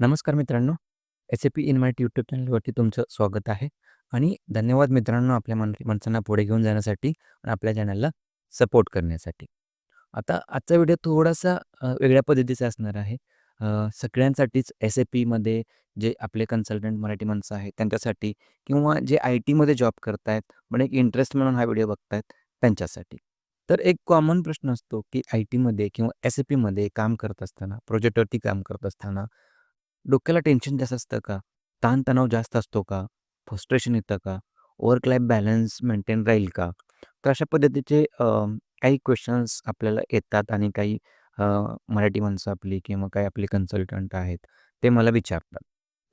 नमस्कार मित्रांनो. SAP in my YouTube चॅनलवरती तुमचं स्वागत आहे आणि धन्यवाद मित्रांनो आपल्या मन माणसांना पुढे घेऊन जाण्यासाठी आणि आपल्या चॅनलला सपोर्ट करण्यासाठी. आता आजचा व्हिडिओ थोडासा वेगळ्या पद्धतीचा असणार आहे. सगळ्यांसाठीच एस-ए-पीमध्ये जे आपले कन्सल्टंट मराठी माणसं आहेत त्यांच्यासाठी किंवा जे आय-टीमध्ये जॉब करतायत, पण एक इंटरेस्ट म्हणून हा व्हिडिओ बघतायत त्यांच्यासाठी. तर एक कॉमन प्रश्न असतो, की आय-टीमध्ये किंवा एस-ए-पीमध्ये काम करत असताना, प्रोजेक्टवरती काम करत असताना डोक्याला टेन्शन जास्त असतं का? ताणतणाव जास्त असतो का? फ्रस्ट्रेशन येतं का? वर्क लाईफ बॅलन्स मेंटेन राहील का? तर अशा पद्धतीचे अ, काही क्वेशन्स आपल्याला येतात आणि काही अ, मराठी माणसं आपली किंवा काही आपले कन्सल्टंट आहेत, ते मला विचारतात.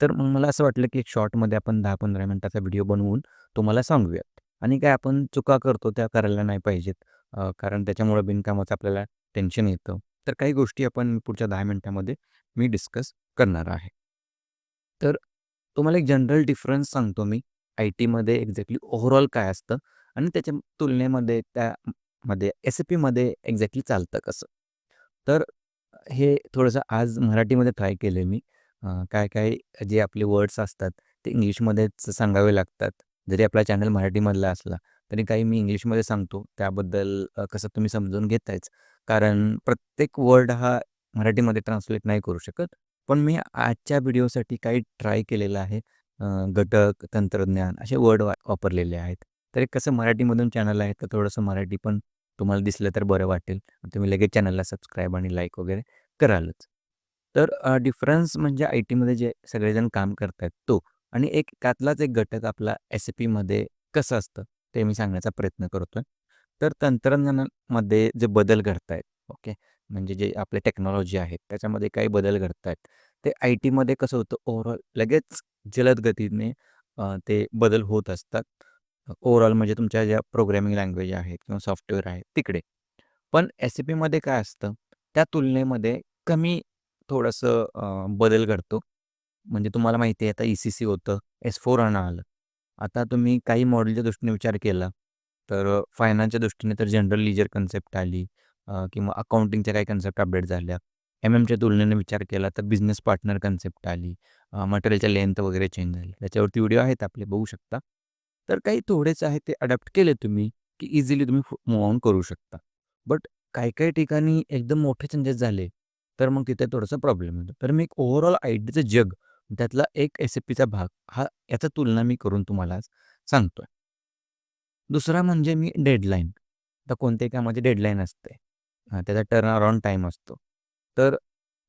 तर मग मला असं वाटलं, की एक शॉर्टमध्ये आपण 10-15 मिनिटाचा व्हिडिओ बनवून तुम्हाला सांगूयात आणि काय आपण चुका करतो त्या करायला नाही पाहिजेत. अ, कारण त्याच्यामुळं बिनकामाचं आपल्याला टेन्शन येतं. तर काही गोष्टी आपण पुढच्या 10 मिनिटामध्ये मी डिस्कस करणार आहे. तर तुम्हाला एक जनरल डिफरन्स सांगतो मी. आय-टीमध्ये एक्झॅक्टली ओव्हरऑल काय असतं आणि त्याच्या तुलनेमध्ये त्यामध्ये एस-ए-पीमध्ये एक्झॅक्टली चालतं कसं? तर हे थोडंसं आज मराठीमध्ये ट्राय केलं आहे मी. काय-काय जे आपले वर्ड्स असतात ते इंग्लिशमध्येच सांगावे लागतात. जरी आपला चॅनल मराठीमधला असला, तरी काही मी इंग्लिशमध्ये सांगतो. त्याबद्दल कसं तुम्ही समजून घेतायच. कारण प्रत्येक वर्ड हा मराठीमध्ये ट्रान्सलेट नाही करू शकत. पण मी आजच्या व्हिडिओसाठी काही ट्राय केलेलं आहे. घटक, तंत्रज्ञान असे वर्ड वा वापरलेले आहेत. तर एक कसं मराठीमधून चॅनल आहे, तर थोडंसं मराठी पण तुम्हाला दिसलं तर बरं वाटेल. तुम्ही लगेच चॅनलला सबस्क्राईब आणि लाईक वगैरे करालच. तर डिफरन्स म्हणजे आय-टीमध्ये जे सगळेजण काम करतायत तो आणि एक त्यातलाच एक घटक आपला एस पीमध्ये कसं असतं, ते मी सांगण्याचा प्रयत्न करतोय. तर तंत्रज्ञानामध्ये जे बदल घडत आहेत ओके. म्हणजे जे आपले टेक्नॉलॉजी आहेत त्याच्यामध्ये काही बदल घडतायत. ते आय-टीमध्ये कसं होतं ओव्हरऑल लगेच जलद गतीने अ, ते बदल होत असतात. ओव्हरऑल म्हणजे तुमच्या ज्या प्रोग्रामिंग लँग्वेज आहेत किंवा सॉफ्टवेअर आहेत तिकडे. पण एस-ए-पीमध्ये काय असतं, त्या तुलनेमध्ये कमी थोडंसं अ, बदल घडतो. म्हणजे तुम्हाला माहिती आहे आता ई-सी-सी होतं, एस-4HANA आलं. आता तुम्ही काही मॉडेलच्या दृष्टीने विचार केला, तर अ, फायनान्सच्या दृष्टीने तर जनरल लीजर कन्सेप्ट आली अ, किंवा अकाउंटिंगच्या काही कन्सेप्ट अपडेट झाल्या. एम-एमच्या तुलनेने विचार केला तर बिझनेस पार्टनर कन्सेप्ट आली. अ, मटेरियलच्या लेंथ वगैरे चेंज झाली. त्याच्यावरती व्हिडिओ आहेत आपले बघू शकता. तर काही थोडेच आहे ते अडॅप्ट केले तुम्ही, की इझिली तुम्ही मूव्ह ऑन करू शकता. बट काही-काही ठिकाणी एकदम मोठे चेंजेस झाले, तर मग तिथे थोडंसं प्रॉब्लेम येतो. तर मी एक ओव्हरऑल आय-टीचं जग, त्यातला एक एस-ए-पीचा भाग हा याचा तुलना मी करून तुम्हाला आज सांगतोय. दुसरा म्हणजे मी डेडलाईन. तर कोणत्याही कामाची डेडलाईन असते. हां त्याचा टर्न अराउंड टाईम असतो. तर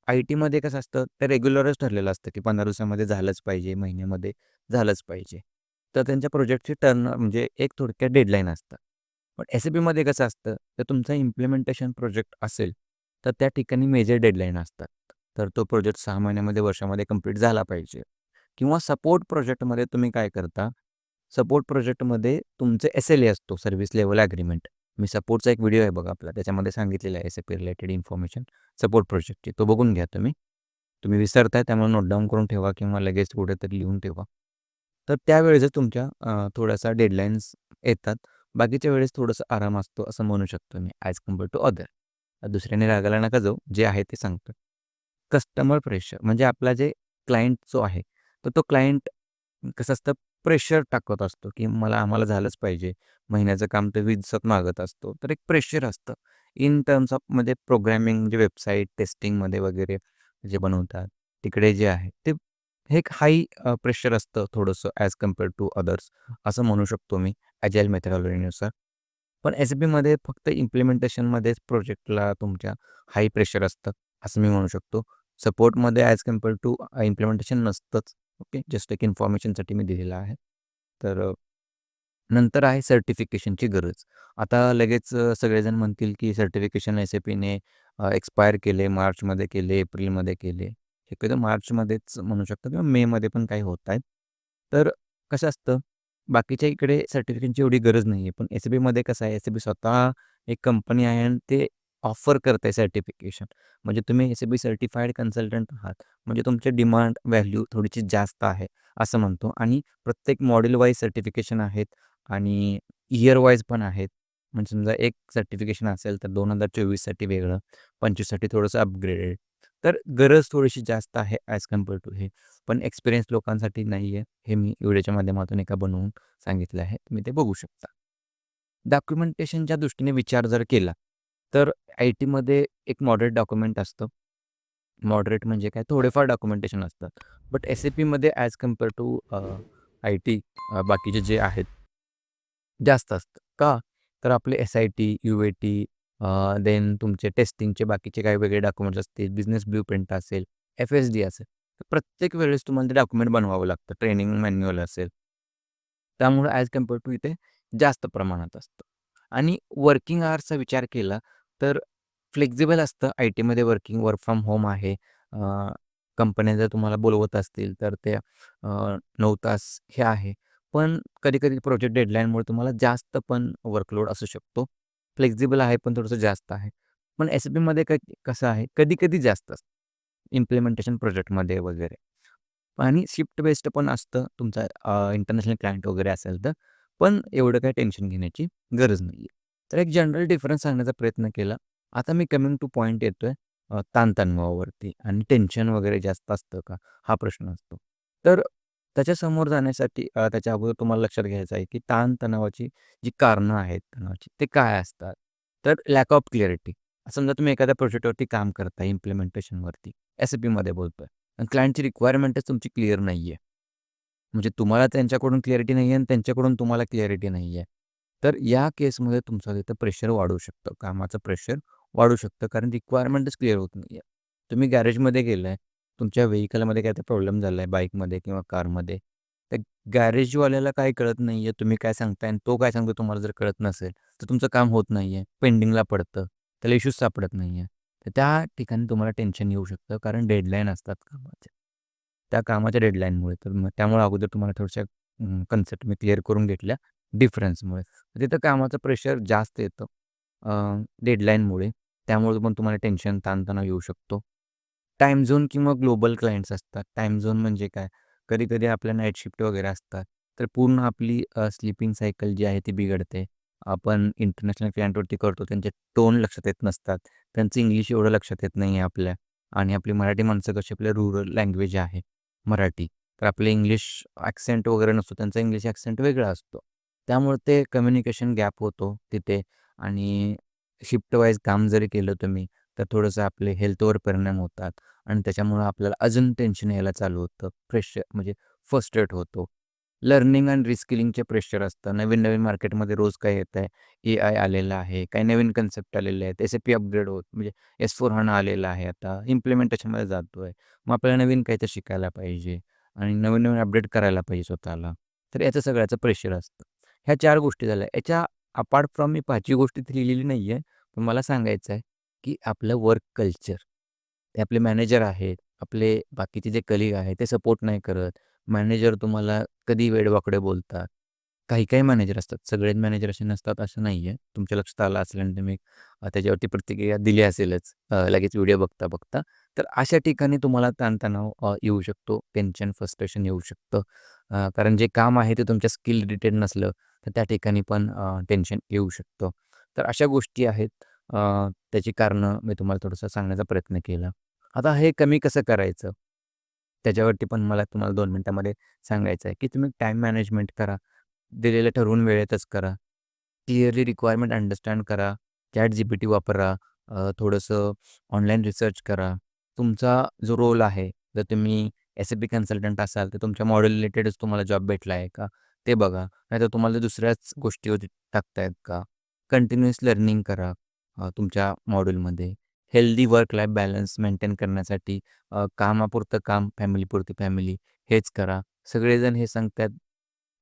आय-टीमध्ये कसं असतं, ते रेग्युलरच ठरलेलं असतं, की 15 दिवसामध्ये झालंच पाहिजे, महिन्यामध्ये झालंच पाहिजे. तर त्यांच्या प्रोजेक्टची टर्न म्हणजे एक थोडक्यात डेडलाईन असतं. पण एस-ए-पीमध्ये कसं असतं, तर तुमचा इम्प्लिमेंटेशन प्रोजेक्ट असेल, तर त्या ठिकाणी मेजर डेडलाईन असतात. तर तो प्रोजेक्ट 6 महिन्यामध्ये, वर्षामध्ये कंप्लीट झाला पाहिजे. किंवा सपोर्ट प्रोजेक्टमध्ये तुम्ही काय करता, सपोर्ट प्रोजेक्टमध्ये तुमचे एस-एल-ए असतो, सर्व्हिस लेव्हल ॲग्रीमेंट मी सपोर्टचा एक व्हिडिओ आहे बघा आपला, त्याच्यामध्ये सांगितलेलं आहे एस-ए-पी रिलेटेड इन्फॉर्मेशन सपोर्ट प्रोजेक्टची. तो बघून घ्या तुम्ही. तुम्ही विसरताय त्यामुळे नोट डाऊन करून ठेवा किंवा लगेच कुठेतरी लिहून ठेवा. तर त्यावेळेसच तुमच्या अ, थोड्याशा डेडलाईन्स येतात. बाकीच्या वेळेस थोडंसं आराम असतो असं म्हणू शकतो मी ॲज कंपेअर टू अदर. दुसऱ्याने रागाला नका जाऊ, जे आहे ते सांगतो कस्टमर प्रेशर म्हणजे आपला जे क्लायंट जो आहे, तर तो क्लायंट कसं असतं प्रेशर टाकत असतो, की मला आम्हाला झालंच पाहिजे. महिन्याचं काम तर 20 दिवसात मागत असतो. तर एक प्रेशर असतं. इन टर्म्स ऑफ म्हणजे प्रोग्रॅमिंग म्हणजे वेबसाईट टेस्टिंगमध्ये वगैरे जे बनवतात, तिकडे जे आहे ते हे एक हाय प्रेशर असतं थोडंसं ॲज कंपेअर टू अदर्स असं म्हणू शकतो मी ॲजाईल मेथडॉलॉजीनुसार पण एस बीमध्ये फक्त इम्प्लिमेंटेशनमध्येच प्रोजेक्टला तुमच्या हाय प्रेशर असतं, असं मी म्हणू शकतो. सपोर्टमध्ये ॲज कंपेअर टू इम्प्लिमेंटेशन नसतंच. ओके. जस्ट एक इन्फॉर्मेशनसाठी मी दिलेलं आहे. तर नंतर आहे सर्टिफिकेशनची गरज. आता लगेच सगळेजण म्हणतील, की सर्टिफिकेशन एस-ए-पीने एक्सपायर केले, मार्चमध्ये केले, एप्रिलमध्ये केले. शक्यतो मार्चमध्येच म्हणू शकतो किंवा मेमध्ये पण काही होत आहेत. तर कसं असतं, बाकीच्या इकडे सर्टिफिकेशनची एवढी गरज नाही आहे. पण एस-ए-पीमध्ये कसं आहे, एस ए बी स्वतः एक कंपनी आहे आणि ते ऑफर करते सर्टिफिकेशन. म्हणजे तुम्ही S A P certified consultant आहात. म्हणजे तुमची डिमांड व्हॅल्यू थोडीशी जास्त आहे, असं म्हणतो आणि प्रत्येक मॉडेल वाईज सर्टिफिकेशन आहेत आणि इयर वाईज पण आहेत. म्हणजे समजा एक सर्टिफिकेशन असेल तर दोन हजार चोवीससाठी वेगळं, पंचवीससाठी थोडंसं अपग्रेडेड. तर गरज थोडीशी जास्त आहे ॲज कंपेअर टू हे. पण एक्सपिरियन्स लोकांसाठी नाही आहे. हे मी व्हिडिओच्या माध्यमातून एका बनवून सांगितलं आहे. तुम्ही ते बघू शकता. डॉक्युमेंटेशनच्या दृष्टीने विचार जर केला, तर आय-टीमध्ये एक मॉडरेट डॉक्युमेंट असतं. मॉडरेट म्हणजे काय? थोडेफार डॉक्युमेंटेशन असतात. बट एस-ए-पीमध्ये ॲज कंपेअर टू आय-टी बाकीचे जे आहेत, जास्त असतं. का? तर आपले एस-आय-टी, यू-ए-टी देन तुमचे टेस्टिंगचे बाकीचे काही वेगळे डॉक्युमेंट्स असतील, बिझनेस ब्ल्यू प्रिंट असेल, एफ-एस-डी असेल. तर प्रत्येक वेळेस तुम्हाला ते डॉक्युमेंट बनवावं लागतं. ट्रेनिंग मॅन्युअल असेल. त्यामुळे ॲज कंपेअर टू इथे जास्त प्रमाणात असतं. आणि वर्किंग आवर्सचा विचार केला, तर फ्लेक्झिबल असतं. आय-टीमध्ये वर्किंग वर्क फ्रॉम होम आहे. कंपन्या जर तुम्हाला बोलवत असतील, तर ते अ, 9 तास हे आहे. पण कधी-कधी प्रोजेक्ट डेडलाईनमुळे तुम्हाला जास्त पण वर्कलोड असू शकतो. फ्लेक्झिबल आहे, पण थोडंसं जास्त आहे. पण एस बीमध्ये क काय कसं आहे, कधी-कधी जास्त असतं. इम्प्लिमेंटेशन प्रोजेक्टमध्ये वगैरे. आणि शिफ्ट बेस्ड पण असतं तुमचा इंटरनॅशनल क्लायंट वगैरे असेल तर. पण एवढं काही टेन्शन घेण्याची गरज नाही आहे. तर एक जनरल डिफरन्स सांगण्याचा प्रयत्न केला. आता मी कमिंग टू पॉईंट येतोय ताणतणावावरती आणि टेन्शन वगैरे जास्त असतं का? हा प्रश्न असतो. तर त्याच्यासमोर जाण्यासाठी त्याच्या अगोदर तुम्हाला लक्षात घ्यायचं आहे, की ताणतणावाची जी कारणं आहेत तणावाची, ते काय असतात? तर लॅक ऑफ क्लिअरिटी समजा तुम्ही एखाद्या प्रोजेक्टवरती काम करताय इम्प्लिमेंटेशनवरती, एस-ए-पीमध्ये बोलतोय आणि क्लायंटची रिक्वायरमेंटच तुमची क्लिअर नाही आहे. म्हणजे तुम्हाला त्यांच्याकडून क्लॅरिटी नाही आहे आणि त्यांच्याकडून तुम्हाला क्लॅरिटी नाही आहे. तर या केसमध्ये तुमचं तिथं प्रेशर वाढू शकतं. कामाचं प्रेशर वाढू शकतं कारण रिक्वायरमेंटच क्लिअर होत नाही आहे. तुम्ही गॅरेजमध्ये गेलं आहे तुमच्या व्हेकलमध्ये काय ते प्रॉब्लेम झाला आहे बाईकमध्ये किंवा कारमध्ये. त्या गॅरेजवाल्याला काही कळत नाही आहे, तुम्ही काय सांगताय आणि तो काय सांगतो तुम्हाला जर कळत नसेल, तर तुमचं काम होत नाही आहे, पेंडिंगला पडतं, त्याला इश्यूज सापडत नाही आहे. तर त्या ठिकाणी तुम्हाला टेन्शन येऊ शकतं कारण डेडलाईन असतात कामाच्या. त्या कामाच्या डेडलाईनमुळे. तर मग त्यामुळे अगोदर तुम्हाला थोडशा कन्सेप्ट मी क्लिअर करून घेतल्या डिफरन्समुळे. तिथं कामाचं प्रेशर जास्त येतं डेडलाईनमुळे. त्यामुळे पण तुम्हाला टेन्शन, ताणतणाव येऊ शकतो. टाईम झोन किंवा ग्लोबल क्लायंट्स असतात. टाईम झोन म्हणजे काय? कधी-कधी आपल्या नाईट शिफ्ट वगैरे असतात. तर पूर्ण आपली स्लीपिंग सायकल जी आहे ती बिघडते. आपण इंटरनॅशनल क्लायंटवरती करतो, त्यांचे टोन लक्षात येत नसतात. त्यांचं इंग्लिश एवढं लक्षात येत नाही आहे आपल्या आणि आपली मराठी माणसं कशी आपल्या रुरल लँग्वेज आहे मराठी. तर आपले इंग्लिश ॲक्सेंट वगैरे नसतो, त्यांचा इंग्लिश ॲक्सेंट वेगळा असतो. त्यामुळे ते कम्युनिकेशन गॅप होतो तिथे आणि शिफ्ट वाईज काम जरी केलं तुम्ही, तर थोडंसं आपले हेल्थवर परिणाम होतात आणि त्याच्यामुळं आपल्याला अजून टेन्शन यायला चालू होतं. फ्रेश म्हणजे फ्रस्ट्रेट होतो. लर्निंग अँड रिस्किलिंगचे प्रेशर असतं. नवीन-नवीन मार्केटमध्ये रोज काय आहे ए-आय आलेलं आहे, काही नवीन कन्सेप्ट आलेले आहेत, एस-ए-पी अपग्रेड होत म्हणजे एस-4HANA आलेलं आहे आता, इम्प्लिमेंटेशनमध्ये जातोय. मग आपल्याला नवीन काहीतरी शिकायला पाहिजे आणि नवीन-नवीन अपडेट करायला पाहिजे स्वतःला. तर याचं सगळ्याचं प्रेशर असतं. ह्या 4 गोष्टी झाल्या. याच्या अपार्ट फ्रॉम मी पाचवी गोष्ट इथे लिहिलेली नाही आहे. पण मला सांगायचं आहे, की आपलं वर्क कल्चर, ते आपले मॅनेजर आहेत, आपले बाकीचे जे कलीग आहेत, ते सपोर्ट नाही करत. मॅनेजर तुम्हाला कधी वेडवाकडे बोलतात. काही-काही मॅनेजर असतात, सगळेच मॅनेजर असे नसतात असं नाही आहे. तुमच्या लक्षात आलं असेल आणि तुम्ही अ, त्याच्यावरती प्रतिक्रिया दिली असेलच अ, लगेच व्हिडिओ बघता-बघता. तर अशा ठिकाणी तुम्हाला ताणतणाव अ, येऊ शकतो, टेन्शन, फ्रस्ट्रेशन येऊ शकतं. अ, कारण जे काम आहे ते तुमच्या स्किल रिलेटेड नसलं, तर त्या ठिकाणी पण अ, टेन्शन येऊ शकतं. तर अशा गोष्टी आहेत. अ, त्याची कारणं मी तुम्हाला थोडंसं सांगण्याचा प्रयत्न केला. आता हे कमी कसं करायचं? त्याच्यावरती पण मला तुम्हाला दोन मिनटामध्ये सांगायचं आहे, की तुम्ही टाईम मॅनेजमेंट करा. दिलेलं ठरवून वेळेतच करा. क्लिअरली रिक्वायरमेंट अंडरस्टँड करा. चॅट जी पी टी वापरा. थोडंसं ऑनलाईन रिसर्च करा. तुमचा जो रोल आहे, जर तुम्ही एस-ए-पी कन्सल्टंट असाल, तर तुमच्या मॉडेल रिलेटेडच तुम्हाला जॉब भेटला आहे का? ते बघा. नाहीतर तुम्हाला दुसऱ्याच गोष्टीवर टाकतायत का? कंटिन्युअस लर्निंग करा तुमच्या मॉड्यूलमध्ये. Healthy work life balance maintain करण्यासाठी अ, कामापुरतं काम, फॅमिलीपुरती फॅमिली हेच करा. सगळेजण हे सांगतात.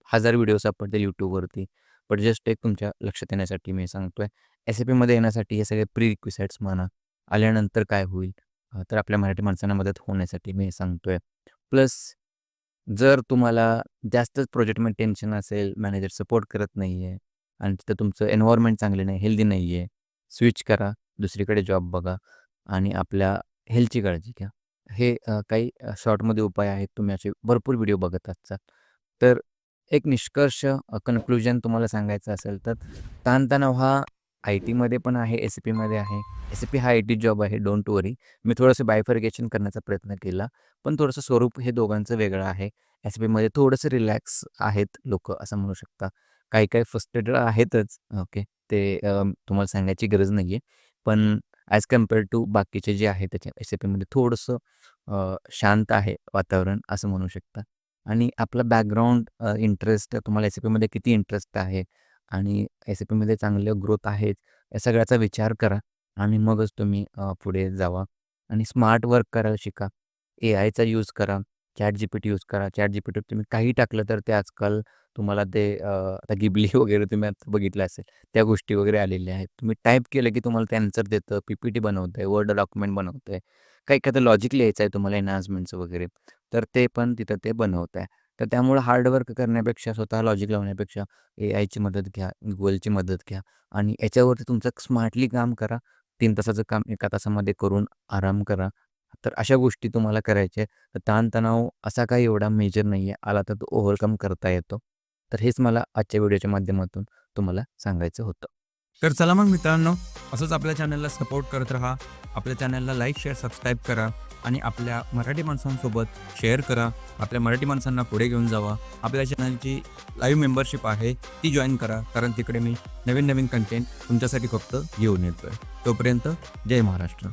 हजार व्हिडिओ सापडतील YouTubeवरती. बट जस्ट एक तुमच्या लक्षात येण्यासाठी मी सांगतोय. एस-ए-पीमध्ये येण्यासाठी हे सगळे प्री रिक्विसाइट्स म्हणा. आल्यानंतर काय होईल? अ, तर आपल्या मराठी माणसांना मदत होण्यासाठी मी हे सांगतोय. प्लस जर तुम्हाला जास्तच प्रोजेक्टमध्ये टेन्शन असेल, मॅनेजर सपोर्ट करत नाही आहे आणि तिथं तुमचं एन्व्हायर्नमेंट चांगलं नाही, हेल्दी नाही आहे, स्विच करा, दुसरीकडे जॉब बघा आणि आपल्या हेल्थची काळजी घ्या. हे अ, काही अ, शॉर्टमध्ये उपाय आहेत. तुम्ही असे भरपूर व्हिडिओ बघत असतात. तर एक निष्कर्ष अ, कन्क्लुजन तुम्हाला सांगायचं असेल तर ताणतणाव हा आय टीमध्ये पण आहे, एस पीमध्ये आहे. एस पी हा आय टी जॉब आहे, डोंट वरी. मी थोडंसं बायफर्गेशन करण्याचा प्रयत्न केला, पण थोडंसं स्वरूप हे दोघांचं वेगळं आहे. एस पीमध्ये थोडंसं रिलॅक्स आहेत लोकं असं म्हणू शकता. काही-काही फ्रस्ट्रेटेड आहेतच, ओके. ते अ, तुम्हाला सांगायची गरज नाही आहे. पण ॲज कंपेअर टू बाकीचे जे आहे त्याच्या एस ए पीमध्ये थोडंसं शांत आहे वातावरण असं म्हणू शकता. आणि आपला बॅकग्राऊंड इंटरेस्ट तुम्हाला एस पीमध्ये किती इंटरेस्ट आहे आणि एस पीमध्ये चांगलं ग्रोथ आहे, या सगळ्याचा विचार करा आणि मगच तुम्ही पुढे जावा आणि स्मार्ट वर्क करायला शिका. ए आयचा यूज करा, चॅट जी पीट यूज करा. चॅट जी पी ChatGPTवर तुम्ही काही टाकलं तर ते आजकाल तुम्हाला ते अ, आता गिबली वगैरे तुम्ही आता बघितलं असेल, त्या गोष्टी वगैरे आलेल्या आहेत. तुम्ही टाइप केलं की तुम्हाला ते आन्सर देतं, पी-पी-टी बनवतंय, वर्ड डॉक्युमेंट बनवतंय. काही एखादं लॉजिक लिहायचं आहे तुम्हाला एन्हान्समेंट्स वगैरे, तर ते पण तिथं ते बनवत आहे तर त्यामुळं हार्ड वर्क करण्यापेक्षा, स्वतः लॉजिक लावण्यापेक्षा एआयची मदत घ्या, Googleची मदत घ्या आणि याच्यावरती तुमचं स्मार्टली काम करा. 3 तासाचं काम 1 तासामध्ये करून आराम करा. तर अशा गोष्टी तुम्हाला करायच्या आहेत. तर ताणतणाव असा काही एवढा मेजर नाही आहे. आला तर तो ओव्हरकम करता येतो. तर हेच मला आजच्या व्हिडिओच्या माध्यमातून तुम्हाला सांगायचं होतं. तर चला मग मित्रांनो, असंच आपल्या चॅनलला सपोर्ट करत राहा. आपल्या चॅनलला लाईक, शेअर, सबस्क्राईब करा आणि आपल्या मराठी माणसांसोबत शेअर करा. आपल्या मराठी माणसांना पुढे घेऊन जावा. आपल्या चॅनलची लाईव्ह मेंबरशिप आहे, ती जॉईन करा. कारण तिकडे मी नवीन-नवीन कंटेंट तुमच्यासाठी फक्त घेऊन येतोय. तोपर्यंत जय महाराष्ट्र.